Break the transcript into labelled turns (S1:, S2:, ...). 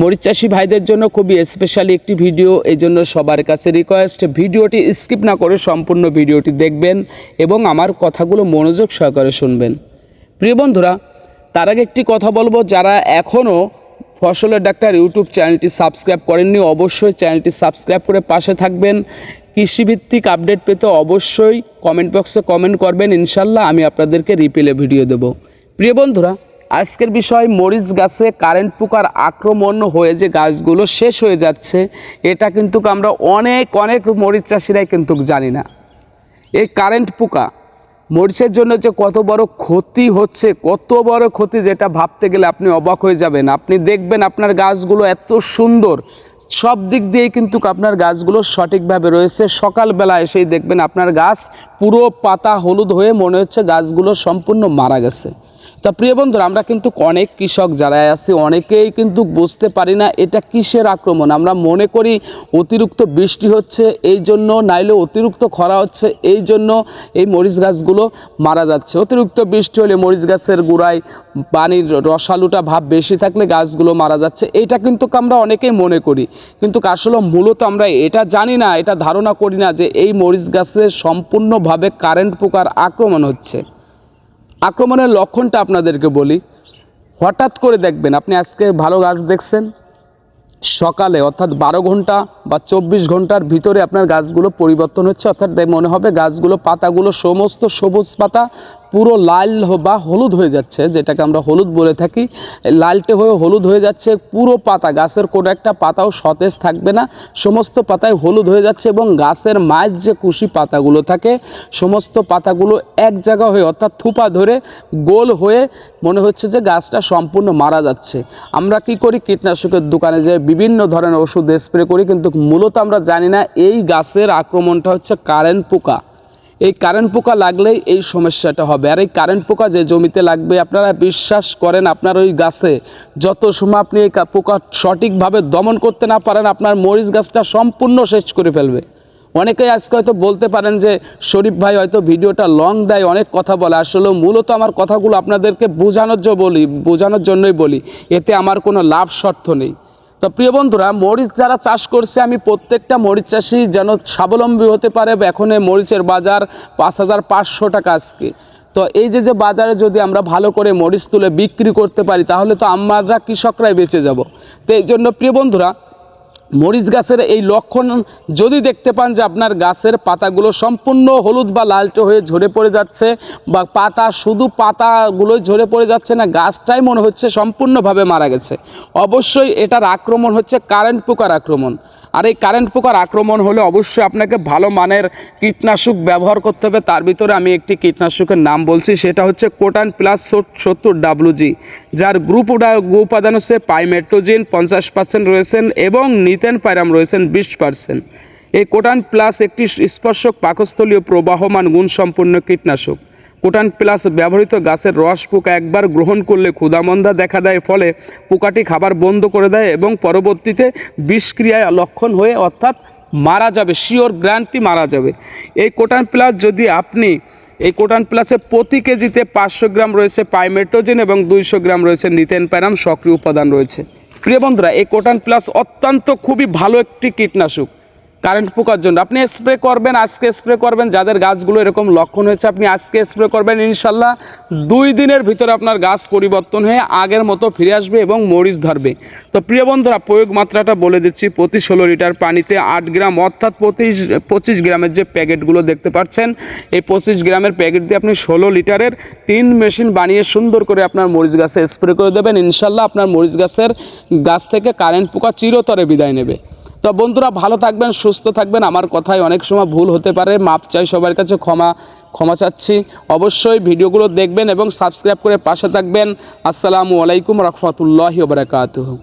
S1: মরিচ চাষি ভাইদের জন্য খুবই স্পেশালি একটি ভিডিও এই জন্য সবার কাছে রিকোয়েস্ট ভিডিওটি স্কিপ না করে সম্পূর্ণ ভিডিওটি দেখবেন এবং আমার কথাগুলো মনোযোগ সহকারে শুনবেন। প্রিয় বন্ধুরা, তার আগে একটি কথা বলব, যারা এখনও ফসলের ডাক্তার ইউটিউব চ্যানেলটি সাবস্ক্রাইব করেননি, অবশ্যই চ্যানেলটি সাবস্ক্রাইব করে পাশে থাকবেন। কৃষিভিত্তিক আপডেট পেতে অবশ্যই কমেন্ট বক্সে কমেন্ট করবেন। ইনশাল্লাহ আমি আপনাদেরকে রিপিলে ভিডিও দেব। প্রিয় বন্ধুরা আজকের বিষয়, মরিচ গাছে কারেন্ট পোকার আক্রমণ হয়ে যে গাছগুলো শেষ হয়ে যাচ্ছে, এটা কিন্তু আমরা অনেক অনেক মরিচ চাষিরাই কিন্তু জানি না। এই কারেন্ট পোকা, মরিচের জন্য যে কত বড় ক্ষতি হচ্ছে, কত বড় ক্ষতি যেটা ভাবতে গেলে আপনি অবাক হয়ে যাবেন। আপনি দেখবেন আপনার গাছগুলো এত সুন্দর, সব দিক দিয়েই কিন্তু আপনার গাছগুলো সঠিকভাবে রয়েছে। সকালবেলা এসেই দেখবেন আপনার গাছ পুরো পাতা হলুদ হয়ে মনে হচ্ছে গাছগুলো সম্পূর্ণ মারা গেছে। তা প্রিয় বন্ধুরা, আমরা কিন্তু অনেক কৃষক যারা আছি, অনেকেই কিন্তু বুঝতে পারি না এটা কিসের আক্রমণ। আমরা মনে করি অতিরিক্ত বৃষ্টি হচ্ছে, এই জন্য নাইলে অতিরিক্ত খরা হচ্ছে, এই জন্য এই মরিচ গাছগুলো মারা যাচ্ছে। অতিরিক্ত বৃষ্টি হলে মরিচ গাছের গোড়ায় পানির রসালুটা ভাব বেশি থাকলে গাছগুলো মারা যাচ্ছে, এটা কিন্তু আমরা অনেকেই মনে করি। কিন্তু আসলে মূলত আমরা এটা জানি না, এটা ধারণা করি না যে এই মরিচ গাছে সম্পূর্ণভাবে কারেন্ট পোকার আক্রমণ হচ্ছে। আক্রমণের লক্ষণটা আপনাদেরকে বলি। হঠাৎ করে দেখবেন, আপনি আজকে ভালো গাছ দেখছেন, সকালে অর্থাৎ বারো ঘণ্টা বা চব্বিশ ঘণ্টার ভিতরে আপনার গাছগুলো পরিবর্তন হচ্ছে, অর্থাৎ মনে হবে গাছগুলো, পাতাগুলো সমস্ত সবুজ পাতা পুরো লাল বা হলুদ হয়ে যাচ্ছে, যেটাকে আমরা হলুদ বলে থাকি। লালটে হয়ে হলুদ হয়ে যাচ্ছে, পুরো পাতা, গাছের কোনো একটা পাতাও সতেজ থাকবে না। সমস্ত পাতায় হলুদ হয়ে যাচ্ছে এবং গাছের মাঝ যে কুশি পাতাগুলো থাকে, সমস্ত পাতাগুলো এক জায়গা হয়ে অর্থাৎ থুপা ধরে গোল হয়ে মনে হচ্ছে যে গাছটা সম্পূর্ণ মারা যাচ্ছে। আমরা কি করি? কীটনাশকের দোকানে যে বিভিন্ন ধরনের ওষুধ স্প্রে করি, কিন্তু মূলত আমরা জানি না এই গাছের আক্রমণটা হচ্ছে কারেন্ট পোকা। এই কারেন্ট পোকা লাগলেই এই সমস্যাটা হবে। আর এই কারেন্ট পোকা যে জমিতে লাগবে, আপনারা বিশ্বাস করেন আপনার ওই গাছে যত সময় আপনি এই পোকা সঠিকভাবে দমন করতে না পারেন, আপনার মরিচ গাছটা সম্পূর্ণ শেষ করে ফেলবে। অনেকেই আজকে হয়তো বলতে পারেন যে, শরীফ ভাই হয়তো ভিডিওটা লং দেয়, অনেক কথা বলে। আসলে মূলত আমার কথাগুলো আপনাদেরকে বোঝানোর জন্য বলি, বোঝানোর জন্যই বলি। এতে আমার কোনো লাভ শর্ত নেই। তো প্রিয় বন্ধুরা, মরিচ যারা চাষ করছে, আমি প্রত্যেকটা মরিচ চাষি যেন স্বাবলম্বী হতে পারে। এখন মরিচের বাজার পাঁচ হাজার পাঁচশো টাকা আজকে। তো এই যে যে বাজারে যদি আমরা ভালো করে মরিচ তুলে বিক্রি করতে পারি, তাহলে তো আমরা কৃষকরাই বেঁচে যাব। তো এই জন্য প্রিয় বন্ধুরা মরিচ গাছের এই লক্ষণ যদি দেখতে পান যে আপনার গাছের পাতাগুলো সম্পূর্ণ হলুদ বা লালটে হয়ে ঝরে পড়ে যাচ্ছে বা পাতা শুধু পাতাগুলো ঝরে পড়ে যাচ্ছে না, গাছটাই মনে হচ্ছে সম্পূর্ণভাবে মারা গেছে। অবশ্যই এটার আক্রমণ হচ্ছে কারেন্ট পোকার আক্রমণ। আর এই কারেন্ট পোকার আক্রমণ হলে অবশ্যই আপনাকে ভালো মানের কীটনাশক ব্যবহার করতে হবে। তার ভিতরে আমি একটি কীটনাশকের নাম বলছি, সেটা হচ্ছে কোটান প্লাস সত্তর ডাব্লুজি যার গ্রুপ উপাদান হচ্ছে পাইমেট্রোজিন, পঞ্চাশ পার্সেন্ট রয়েছেন এবং নিতেন পাইরাম রয়েছেন বিশ পার্সেন্ট এই কোটান প্লাস একটি স্পর্শক পাকস্থলীয় প্রবাহমান গুণসম্পন্ন কীটনাশক। কোটান প্লাস ব্যবহৃত গাছের রস পোকা একবার গ্রহণ করলে ক্ষুধামন্দা দেখা দেয়, ফলে পোকাটি খাবার বন্ধ করে দেয় এবং পরবর্তীতে বিষক্রিয়ায় লক্ষণ হয়ে অর্থাৎ মারা যাবে, শিওর গ্রান্টি মারা যাবে। এই কোটান প্লাস যদি আপনি, এই কোটান প্লাসে প্রতি কেজিতে পাঁচশো গ্রাম রয়েছে পাইমেট্রোজেন এবং দুইশো গ্রাম রয়েছে নিতেন প্যারাম সক্রিয় উপাদান রয়েছে। প্রিয় বন্ধুরা এই কোটান প্লাস অত্যন্ত খুবই ভালো একটি কীটনাশক। কারেন্ট পোকার জন্য। আপনি স্প্রে করবেন, আজকে স্প্রে করবেন, যাদের গাছগুলো এরকম লক্ষণ হয়েছে, আপনি আজকে স্প্রে করবেন, ইনশাল্লাহ দুই দিনের ভিতরে আপনার গাছ পরিবর্তন হয়ে আগের মতো ফিরে আসবে এবং মরিচ ধরবে। তো প্রিয় বন্ধুরা, প্রয়োগ মাত্রাটা বলে দিচ্ছি, প্রতি ষোলো লিটার পানিতে আট গ্রাম, অর্থাৎ পঁচিশ পঁচিশ গ্রামের যে প্যাকেটগুলো দেখতে পাচ্ছেন, এই পঁচিশ গ্রামের প্যাকেট দিয়ে আপনি ষোলো লিটারের তিন মেশিন বানিয়ে সুন্দর করে আপনার মরিচ গাছে স্প্রে করে দেবেন। ইনশাল্লাহ আপনার মরিচ গাছের গাছ থেকে কারেন্ট পোকা চিরতরে বিদায় নেবে। তো বন্ধুরা, ভালো থাকবেন, সুস্থ থাকবেন। আমার কথায় অনেক সময় ভুল হতে পারে, মাপ চাই সবার কাছে, ক্ষমা ক্ষমা চাচ্ছি। অবশ্যই ভিডিওগুলো দেখবেন এবং সাবস্ক্রাইব করে পাশে থাকবেন। আসসালামু আলাইকুম রহমতুল্লাহি বারাকাতুহু।